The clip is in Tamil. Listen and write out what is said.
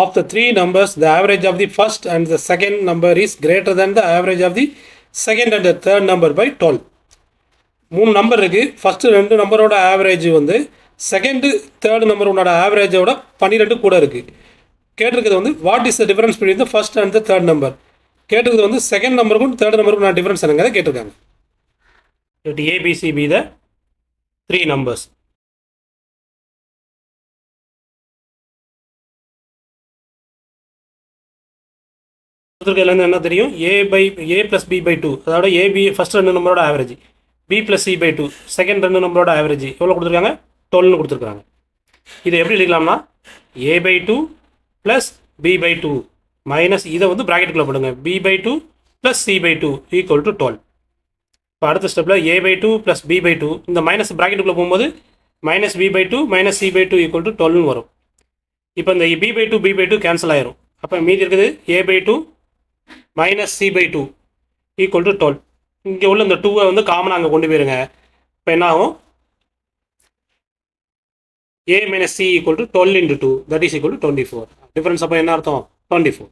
of the three numbers the average of the first and the second number is greater than the average of the second and the third number by 12 மூணு நம்பர் இருக்குது ஃபஸ்ட்டு ரெண்டு நம்பரோட ஆவரேஜ் வந்து செகண்டு தேர்டு நம்பரோட ஆவரேஜோட பன்னிரெண்டு கூட இருக்குது கேட்டிருக்கிறது வந்து what is the difference between the first and the third number கேட்டிருக்கிறது வந்து செகண்ட் நம்பருக்கும் தேர்ட் நம்பருக்கும் நான் டிஃபரன்ஸ் என்னங்க கேட்டிருக்காங்க. இட் த த்ரீ நம்பர்ஸ் கொடுத்துருக்கிறதுலேருந்து என்ன தெரியும். A by a plus b by two அதோட ஏபி ஃபஸ்ட் ரெண்டு நம்பரோட average b plus c by two second ரெண்டு நம்பரோட ஆவரேஜ் எவ்வளோ கொடுத்துருக்காங்க? டுவெல்னு கொடுத்துருக்காங்க. இதை எப்படி எழுதிக்கலாம்னா a by two plus b by two minus இதை வந்து ப்ராக்கெட்டுக்குள்ளே போடுங்க. B by two plus c by two equal to twelve இப்போ அடுத்த ஸ்டெப்பில் a by two plus b by two இந்த மைனஸ் ப்ராக்கெட்டுக்குள்ளே போகும்போது minus b by two minus c by two equal to டுவெல்னு வரும். இப்போ இந்த b by two b by two cancel ஆயிரும். அப்போ மீதி இருக்குது a by two minus c by two equal to twelve இங்கே உள்ள இந்த டூவை வந்து காமனாக அங்கே கொண்டு போயிருங்க. இப்போ என்ன ஆகும் a minus c equal to twelve into two that is equal to twenty four difference அப்போ என்ன அர்த்தம்? Twenty four